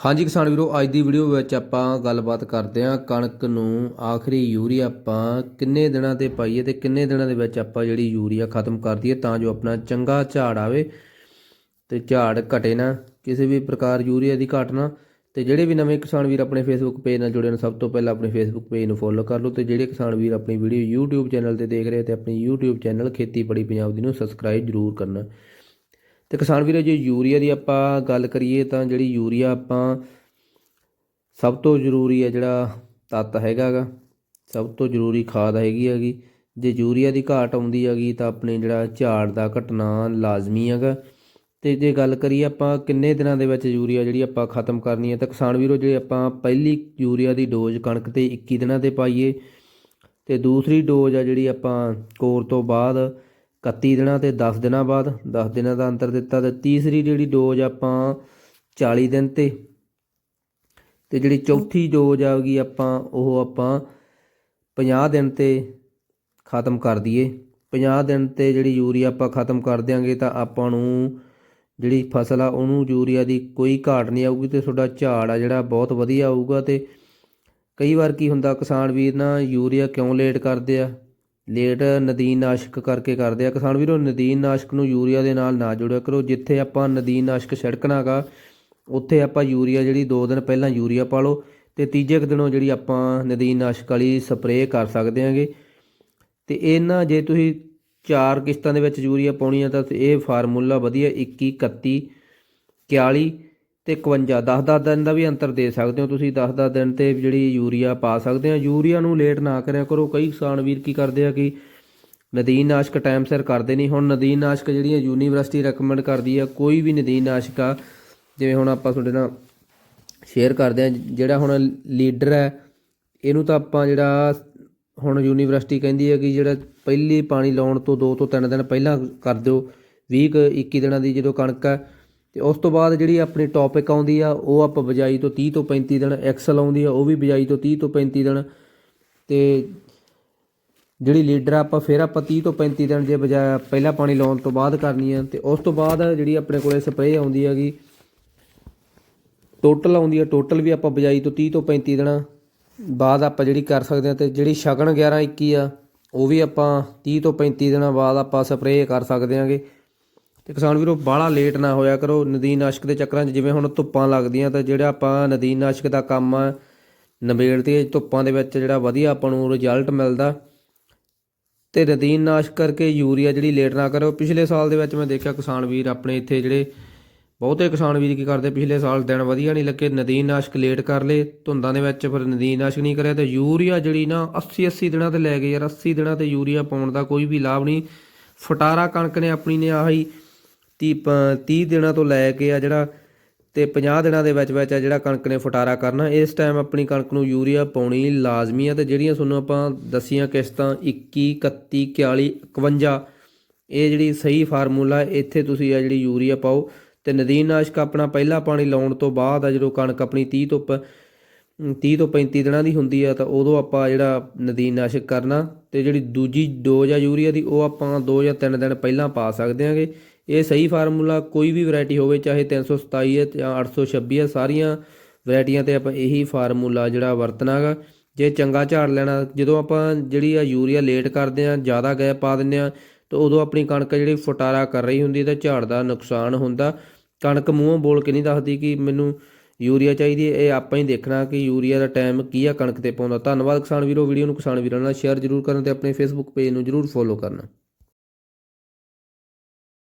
ਹਾਂਜੀ ਕਿਸਾਨ ਵੀਰੋ, ਅੱਜ ਦੀ ਵੀਡੀਓ ਵਿੱਚ ਆਪਾਂ ਗੱਲਬਾਤ ਕਰਦੇ ਹਾਂ ਕਣਕ ਨੂੰ ਆਖਰੀ ਯੂਰੀਆ ਆਪਾਂ ਕਿੰਨੇ ਦਿਨਾਂ ਤੇ ਪਾਈਏ ਤੇ ਕਿੰਨੇ ਦਿਨਾਂ ਦੇ ਵਿੱਚ ਆਪਾਂ ਜਿਹੜੀ ਯੂਰੀਆ ਖਤਮ ਕਰ ਦਈਏ ਤਾਂ ਜੋ ਆਪਣਾ ਚੰਗਾ ਝਾੜ ਆਵੇ ਤੇ ਝਾੜ ਘਟੇ ਨਾ, ਕਿਸੇ ਵੀ ਪ੍ਰਕਾਰ ਯੂਰੀਆ ਦੀ ਘਾਟ ਨਾ। ਤੇ ਜਿਹੜੇ ਵੀ ਨਵੇਂ ਕਿਸਾਨ ਵੀਰ ਆਪਣੇ ਫੇਸਬੁੱਕ ਪੇਜ ਨਾਲ ਜੁੜੇ ਨੇ, ਸਭ ਤੋਂ ਪਹਿਲਾਂ ਆਪਣੇ ਫੇਸਬੁੱਕ ਪੇਜ ਨੂੰ ਫੋਲੋ ਕਰ ਲਓ ਤੇ ਜਿਹੜੇ ਕਿਸਾਨ ਵੀਰ ਆਪਣੀ ਵੀਡੀਓ YouTube ਚੈਨਲ ਤੇ ਦੇਖ ਰਹੇ ਤੇ ਆਪਣੀ YouTube ਚੈਨਲ ਖੇਤੀਬਾੜੀ ਪੰਜਾਬ ਦੀ ਨੂੰ ਸਬਸਕ੍ਰਾਈਬ ਜ਼ਰੂਰ ਕਰਨਾ। ਤੇ ਕਿਸਾਨ ਵੀਰੋ, ਜੇ ਯੂਰੀਆ ਦੀ ਆਪਾਂ ਗੱਲ ਕਰੀਏ ਤਾਂ ਜਿਹੜੀ ਯੂਰੀਆ ਆਪਾਂ ਸਭ ਤੋਂ ਜ਼ਰੂਰੀ ਹੈ ਜਿਹੜਾ ਤੱਤ ਹੈਗਾਗਾ, ਸਭ ਤੋਂ ਜ਼ਰੂਰੀ ਖਾਦ ਹੈਗੀ ਹੈਗੀ। ਜੇ ਯੂਰੀਆ ਦੀ ਘਾਟ ਆਉਂਦੀ ਹੈਗੀ ਤਾਂ ਆਪਣੇ ਜਿਹੜਾ ਝਾੜ ਦਾ ਘਟਨਾ ਲਾਜ਼ਮੀ ਹੈਗਾ। ਤੇ ਜੇ ਗੱਲ ਕਰੀਏ ਆਪਾਂ ਕਿੰਨੇ ਦਿਨਾਂ ਦੇ ਵਿੱਚ ਯੂਰੀਆ ਜਿਹੜੀ ਆਪਾਂ ਖਤਮ ਕਰਨੀ ਹੈ, ਤਾਂ ਕਿਸਾਨ ਵੀਰੋ, ਜੇ ਆਪਾਂ ਪਹਿਲੀ ਯੂਰੀਆ ਦੀ ਡੋਜ਼ ਕਣਕ ਤੇ 21 ਦਿਨਾਂ ਤੇ ਪਾਈਏ, ਤੇ ਦੂਸਰੀ ਡੋਜ਼ ਆ ਜਿਹੜੀ ਆਪਾਂ ਕੋਰ ਤੋਂ ਬਾਅਦ 31 ਦਿਨਾਂ ਤੇ 10 ਦਿਨਾਂ ਬਾਅਦ 10 ਦਿਨਾਂ ਦਾ ਅੰਤਰ ਦਿੱਤਾ ਤੇ ਤੀਸਰੀ ਜਿਹੜੀ ਡੋਜ਼ ਆਪਾਂ 40 ਦਿਨ ਤੇ ਤੇ ਜਿਹੜੀ ਚੌਥੀ ਡੋਜ਼ ਆਗੀ ਆਪਾਂ, ਉਹ ਆਪਾਂ 50 ਦਿਨ ਤੇ ਖਤਮ ਕਰ ਦਈਏ। 50 ਦਿਨ ਤੇ ਜਿਹੜੀ ਯੂਰੀਆ ਆਪਾਂ ਖਤਮ ਕਰ ਦਿਆਂਗੇ ਤਾਂ ਆਪਾਂ ਨੂੰ ਜਿਹੜੀ ਫਸਲ ਆ, ਉਹਨੂੰ ਯੂਰੀਆ ਦੀ ਕੋਈ ਘਾਟ ਨਹੀਂ ਆਊਗੀ ਤੇ ਤੁਹਾਡਾ ਝਾੜ ਆ ਜਿਹੜਾ ਬਹੁਤ ਵਧੀਆ ਆਊਗਾ ਤੇ ਕਈ ਵਾਰ ਕੀ ਹੁੰਦਾ ਕਿਸਾਨ ਵੀਰ ਨਾ ਯੂਰੀਆ ਕਿਉਂ ਲੇਟ ਕਰਦੇ ਆ? ਲੇਟ ਨਦੀਨ ਨਾਸ਼ਕ ਕਰਕੇ ਕਰਦੇ ਆ। ਕਿਸਾਨ ਵੀਰੋ, ਨਦੀਨ ਨਾਸ਼ਕ ਨੂੰ ਯੂਰੀਆ ਦੇ ਨਾਲ ਨਾ ਜੋੜਿਆ ਕਰੋ। ਜਿੱਥੇ ਆਪਾਂ ਨਦੀਨ ਨਾਸ਼ਕ ਛਿੜਕਣਾਗਾ ਉੱਥੇ ਆਪਾਂ ਯੂਰੀਆ ਜਿਹੜੀ 2 ਦਿਨ ਪਹਿਲਾਂ ਯੂਰੀਆ ਪਾ ਲਓ ਤੇ ਤੀਜੇ ਕੁ ਦਿਨੋਂ ਜਿਹੜੀ ਆਪਾਂ ਨਦੀਨ ਨਾਸ਼ਕ ਵਾਲੀ ਸਪਰੇਅ ਕਰ ਸਕਦੇ ਆਂਗੇ। ਤੇ ਇਹਨਾਂ ਜੇ ਤੁਸੀਂ ਚਾਰ ਕਿਸ਼ਤਾਂ ਦੇ ਵਿੱਚ ਯੂਰੀਆ ਪਾਉਣੀ ਆ ਤਾਂ ਇਹ ਫਾਰਮੂਲਾ ਵਧੀਆ 21 31 41 ਤੇ 51 10 10 ਦਿਨ ਦਾ ਵੀ ਅੰਤਰ ਦੇ ਸਕਦੇ ਹੋ ਤੁਸੀਂ 10 10 ਦਿਨ ਤੇ ਜਿਹੜੀ ਯੂਰੀਆ ਪਾ ਸਕਦੇ ਆ ਯੂਰੀਆ ਨੂੰ ਲੇਟ ਨਾ ਕਰਿਆ ਕਰੋ। ਕਈ ਕਿਸਾਨ ਵੀਰ ਕੀ ਕਰਦੇ ਆ ਕਿ ਨਦੀਨ ਨਾਸ਼ਕ ਟਾਈਮ ਸਿਰ ਕਰਦੇ ਨਹੀਂ। ਹੁਣ ਨਦੀਨ ਨਾਸ਼ਕ ਜਿਹੜੀਆਂ ਯੂਨੀਵਰਸਿਟੀ ਰეკਮੈਂਡ ਕਰਦੀ ਆ ਕੋਈ ਵੀ ਨਦੀਨ ਨਾਸ਼ਕ ਆ, ਜਿਵੇਂ ਹੁਣ ਆਪਾਂ ਤੁਹਾਡੇ ਨਾਲ ਸ਼ੇਅਰ ਕਰਦੇ ਆ, ਜਿਹੜਾ ਹੁਣ ਲੀਡਰ ਹੈ, ਇਹਨੂੰ ਤਾਂ ਆਪਾਂ ਜਿਹੜਾ ਹੁਣ ਯੂਨੀਵਰਸਿਟੀ ਕਹਿੰਦੀ ਹੈ ਕਿ ਜਿਹੜਾ ਪਹਿਲੀ ਪਾਣੀ ਲਾਉਣ ਤੋਂ 2 ਤੋਂ 3 ਦਿਨ ਪਹਿਲਾਂ ਕਰ ਦਿਓ। 20 ਕੁ 21 ਦਿਨਾਂ ਦੀ ਜਦੋਂ ਕਣਕ ਹੈ ਤੇ ਉਸ ਤੋਂ ਬਾਅਦ ਜਿਹੜੀ ਆਪਣੀ ਟੌਪਿਕ ਆਉਂਦੀ ਆ, ਉਹ ਆਪਾਂ ਬਜਾਈ ਤੋਂ 30 ਤੋਂ 35 ਦਿਨ ਐਕਸਲ ਆਉਂਦੀ ਆ, ਉਹ ਵੀ ਬਜਾਈ ਤੋਂ 30 ਤੋਂ 35 ਦਿਨ। ਤੇ ਜਿਹੜੀ ਲੀਡਰ ਆਪਾਂ ਫਿਰ ਆਪਾਂ 30 ਤੋਂ 35 ਦਿਨ ਜੇ ਬਜਾ ਪਹਿਲਾ ਪਾਣੀ ਲਾਉਣ ਤੋਂ ਬਾਅਦ ਕਰਨੀ ਆ, ਤੇ ਉਸ ਤੋਂ ਬਾਅਦ ਜਿਹੜੀ ਆਪਣੇ ਕੋਲੇ ਸਪਰੇਅ ਆਉਂਦੀ ਹੈਗੀ ਟੋਟਲ ਆਉਂਦੀ ਆ ਟੋਟਲ ਵੀ ਆਪਾਂ ਬਜਾਈ ਤੋਂ 30 ਤੋਂ 35 ਦਿਨ ਬਾਅਦ ਆਪਾਂ ਜਿਹੜੀ ਕਰ ਸਕਦੇ ਆ, ਤੇ ਜਿਹੜੀ ਸ਼ਗਨ 11 21 ਆ, ਉਹ ਵੀ ਆਪਾਂ 30 ਤੋਂ 35 ਦਿਨਾਂ ਬਾਅਦ ਆਪਾਂ ਸਪਰੇਅ ਕਰ ਸਕਦੇ ਆਂਗੇ। ਤੇ ਕਿਸਾਨ ਵੀਰੋ, ਬਾਹਲਾ ਲੇਟ ਨਾ ਹੋਇਆ ਕਰੋ। ਨਦੀਨ ਨਾਸ਼ਕ ਦੇ ਚੱਕਰਾਂ 'ਚ ਜਿਵੇਂ ਹੁਣ ਧੁੱਪਾਂ ਲੱਗਦੀਆਂ ਤਾਂ ਜਿਹੜਾ ਆਪਾਂ ਨਦੀਨ ਨਾਸ਼ਕ ਦਾ ਕੰਮ ਆ ਨਵੇੜ ਤੇ ਧੁੱਪਾਂ ਦੇ ਵਿੱਚ ਜਿਹੜਾ ਵਧੀਆ ਆਪਾਂ ਨੂੰ ਰਿਜ਼ਲਟ ਮਿਲਦਾ। ਤੇ ਨਦੀਨ ਨਾਸ਼ਕ ਕਰਕੇ ਯੂਰੀਆ ਜਿਹੜੀ ਲੇਟ ਨਾ ਕਰੋ ਪਿਛਲੇ ਸਾਲ ਦੇ ਵਿੱਚ ਮੈਂ ਦੇਖਿਆ ਕਿਸਾਨ ਵੀਰ ਆਪਣੇ ਇੱਥੇ ਜਿਹੜੇ ਬਹੁਤੇ ਕਿਸਾਨ ਵੀਰ ਕੀ ਕਰਦੇ, ਪਿਛਲੇ ਸਾਲ ਦਿਨ ਵਧੀਆ ਨਹੀਂ ਲੱਗੇ, ਨਦੀਨ ਨਾਸ਼ਕ ਲੇਟ ਕਰ ਲਏ। ਧੁੰਦਾਂ ਦੇ ਵਿੱਚ ਫਿਰ ਨਦੀਨ ਨਾਸ਼ਕ ਨਹੀਂ ਕਰਿਆ ਤੇ ਯੂਰੀਆ ਜਿਹੜੀ ਨਾ 80 80 ਦਿਨਾਂ ਤੇ ਲੈ ਗਏ ਯਾਰ। 80 ਦਿਨਾਂ ਤੇ ਯੂਰੀਆ ਪਾਉਣ ਦਾ ਕੋਈ ਵੀ ਲਾਭ ਨਹੀਂ। ਫਟਾਰਾ ਕਣਕ ਨੇ ਆਪਣੀ ਨੇ ਆਹੀ 30 30 ਦਿਨਾਂ ਤੋਂ ਲੈ ਕੇ ਆ ਜਿਹੜਾ ਤੇ 50 ਦਿਨਾਂ ਦੇ ਵਿੱਚ ਵਿੱਚ ਆ ਜਿਹੜਾ ਕਣਕ ਨੇ ਫਟਾਰਾ ਕਰਨਾ। ਇਸ ਟਾਈਮ ਆਪਣੀ ਕਣਕ ਨੂੰ ਯੂਰੀਆ ਪਾਉਣੀ ਲਾਜ਼ਮੀ ਆ ਤੇ ਜਿਹੜੀਆਂ ਤੁਹਾਨੂੰ ਆਪਾਂ ਦਸੀਆਂ ਕਿਸ਼ਤਾਂ 21 31 41 51 ਇਹ ਜਿਹੜੀ ਸਹੀ ਫਾਰਮੂਲਾ ਇੱਥੇ ਤੁਸੀਂ ਆ ਜਿਹੜੀ ਯੂਰੀਆ ਪਾਓ ਤੇ ਨਦੀਨ ਨਾਸ਼ਕ ਆਪਣਾ ਪਹਿਲਾ ਪਾਣੀ ਲਾਉਣ ਤੋਂ ਬਾਅਦ ਆ ਜਦੋਂ ਕਣਕ ਆਪਣੀ 30 ਤੋਂ 30 ਤੋਂ 35 ਦਿਨਾਂ ਦੀ ਹੁੰਦੀ ਆ ਤਾਂ ਉਦੋਂ ਆਪਾਂ ਜਿਹੜਾ ਨਦੀਨ ਨਾਸ਼ਕ ਕਰਨਾ ਤੇ ਜਿਹੜੀ ਦੂਜੀ ਡੋਜ਼ ਆ ਯੂਰੀਆ ਦੀ ਉਹ ਆਪਾਂ 2 ਜਾਂ 3 ਦਿਨ ਪਹਿਲਾਂ ਪਾ ਸਕਦੇ ਆਂਗੇ। ਇਹ ਸਹੀ ਫਾਰਮੂਲਾ ਕੋਈ ਵੀ ਵੈਰਾਈਟੀ ਹੋਵੇ, ਚਾਹੇ 327 ਹੈ ਜਾਂ 826 ਹੈ, ਸਾਰੀਆਂ ਵੈਰਾਈਟੀਆਂ ਤੇ ਆਪਾਂ ਇਹੀ ਫਾਰਮੂਲਾ ਜਿਹੜਾ ਵਰਤਣਾਗਾ ਜੇ ਚੰਗਾ ਝਾੜ ਲੈਣਾ, ਜਦੋਂ ਆਪਾਂ ਜਿਹੜੀ ਆ ਯੂਰੀਆ ਲੇਟ ਕਰਦੇ ਆ ਜ਼ਿਆਦਾ ਗੈਪ ਪਾ ਦਿੰਦੇ ਆ ਤਾਂ ਉਦੋਂ ਆਪਣੀ ਕਣਕ ਜਿਹੜੀ ਫਟਾਰਾ ਕਰ ਰਹੀ ਹੁੰਦੀ ਤਾਂ ਝਾੜ ਦਾ ਨੁਕਸਾਨ ਹੁੰਦਾ। ਕਣਕ ਮੂੰਹੋਂ ਬੋਲ ਕੇ ਨਹੀਂ ਦੱਸਦੀ ਕਿ ਮੈਨੂੰ ਯੂਰੀਆ ਚਾਹੀਦੀ ਹੈ, ਇਹ ਆਪਾਂ ਹੀ ਦੇਖਣਾ ਕਿ ਯੂਰੀਆ ਦਾ ਟਾਈਮ ਕੀ ਆ ਕਣਕ ਤੇ ਪਾਉਂਦਾ। ਧੰਨਵਾਦ ਕਿਸਾਨ ਵੀਰੋ, ਵੀਡੀਓ ਨੂੰ ਕਿਸਾਨ ਵੀਰਾਂ ਨਾਲ ਸ਼ੇਅਰ ਜ਼ਰੂਰ ਕਰਨ ਤੇ ਆਪਣੇ ਫੇਸਬੁੱਕ ਪੇਜ ਨੂੰ ਜ਼ਰੂਰ ਫੋਲੋ ਕਰਨਾ।